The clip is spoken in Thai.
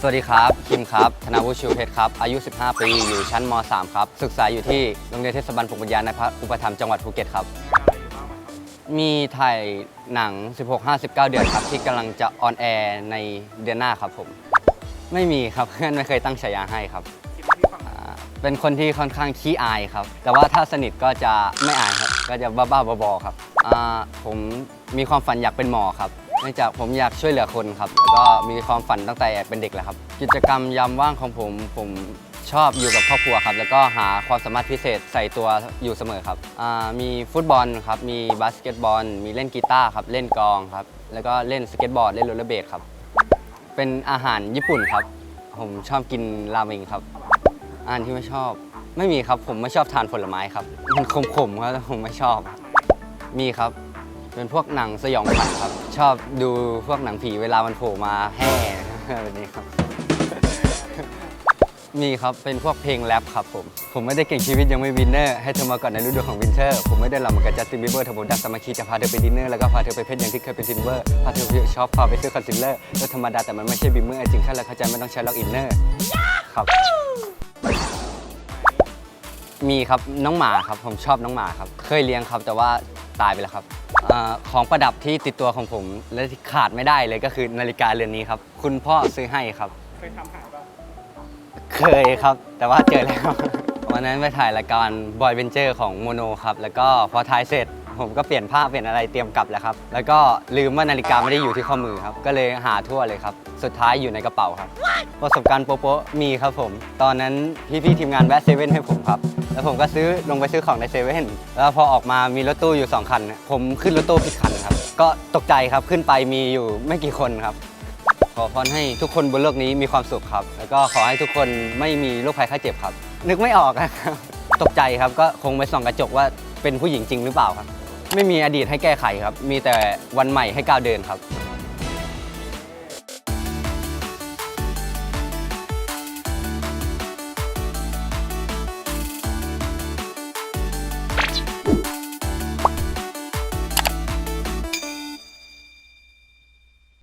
สวัสดีครับ คิมครับ ธนาวุฒิชิวเพชรครับ อายุ 15 ปี อยู่ชั้นม .3 ครับ ศึกษาอยู่ที่โรงเรียนเทศบาลปกปัญญาในพระอุปถัมภ์จังหวัดภูเก็ตครับ มีถ่ายหนัง 16 59 เดือนครับ ที่กำลังจะออนแอร์ในเดือนหน้าครับผม ไม่มีครับเพื่อนไม่เคยตั้งฉายาให้ครับอ่าเป็นคนที่ค่อนข้างขี้อายครับ แต่ว่าถ้าสนิทก็จะไม่อายครับ ก็จะบ้าๆบอๆครับอ่าผมมีความฝันอยากเป็นหมอครับ เนื่องจากผมอยากช่วยเหลือคนครับแล้วก็มีความฝันตั้งแต่เป็นเด็กแล้วครับ กิจกรรมยามว่างของผม ผมชอบอยู่กับครอบครัวครับ แล้วก็หาความสามารถพิเศษใส่ตัวอยู่เสมอครับมีฟุตบอลครับ มีบาสเกตบอล มีเล่นกีตาร์ครับ เล่นกองครับ แล้วก็เล่นสเก็ตบอร์ด เล่นโรลเลอร์เบดครับ เป็นอาหารญี่ปุ่นครับ ผมชอบกินราเมงครับ อาหารที่ไม่ชอบ ไม่มีครับ ผมไม่ชอบทานผลไม้ครับ มันขมๆครับ ผมไม่ชอบ มีครับ เป็นพวกหนังสยองขวัญครับ ชอบดูพวกหนังผีเวลามันโผล่มาแห่แบบนี้ครับ มีครับเป็นพวกเพลงแรปครับผม ผมไม่ได้เก่งชีวิตยังไม่วินเนอร์ ให้เธอมาก่อนในฤดูของวินเทอร์ ผมไม่ได้หลับเหมือนกับจัสตินบีเบอร์ถ้าผมดักสมัคคีจะพาเธอไปดินเนอร์แล้วก็พาเธอไปเพชรอย่างที่เคยเป็นซินเวอร์ พาเธอไปช็อปพาไปซื้อคอนซีลเลอร์ก็ธรรมดาแต่มันไม่ใช่บิมเมอร์จริงแค่เราเข้าใจไม่ต้องใช้ล็อกอินเนอร์ครับมีครับน้องหมาครับผมชอบน้องหมาครับ เคยเลี้ยงครับแต่ว่าตายไปแล้วครับ อาของประดับที่ติดตัวของผมและที่ขาดไม่ได้เลยก็คือนาฬิกาเรือนนี้ครับ คุณพ่อซื้อให้ครับ เคยทำหายป่ะเคยครับ แต่ว่าเจอแล้ว วันนั้นไปถ่ายรายการบอยเ e นเจอร์ของโมโนครับ แล้วก็พอถ่ายเสร็จ ผมก็เปลี่ยนผ้าเปลี่ยนอะไรเตรียมกลับแล้วครับ แล้วก็ลืมว่านาฬิกาไม่ได้อยู่ที่ข้อมือครับ ก็เลยหาทั่วเลยครับ สุดท้ายอยู่ในกระเป๋าครับ ประสบการณ์โป๊ะๆมีครับผม ตอนนั้นพี่ๆทีมงานแวะเซเว่นให้ผมครับ แล้วผมก็ซื้อลงไปซื้อของในเซเว่น แล้วพอออกมามีรถตู้อยู่ 2 คัน ผมขึ้นรถตู้ผิดคันครับ ก็ตกใจครับ ขึ้นไปมีอยู่ไม่กี่คนครับ ขอพรให้ทุกคนบนโลกนี้มีความสุขครับ แล้วก็ขอให้ทุกคนไม่มีโรคภัยไข้เจ็บครับ นึกไม่ออกนะครับ ตกใจครับ ก็คงไปส่องกระจกว่าเป็นผู้หญิงจริงหรือเปล่าครับ ไม่มีอดีตให้แก้ไขครับ มีแต่วันใหม่ให้ก้าวเดินครับ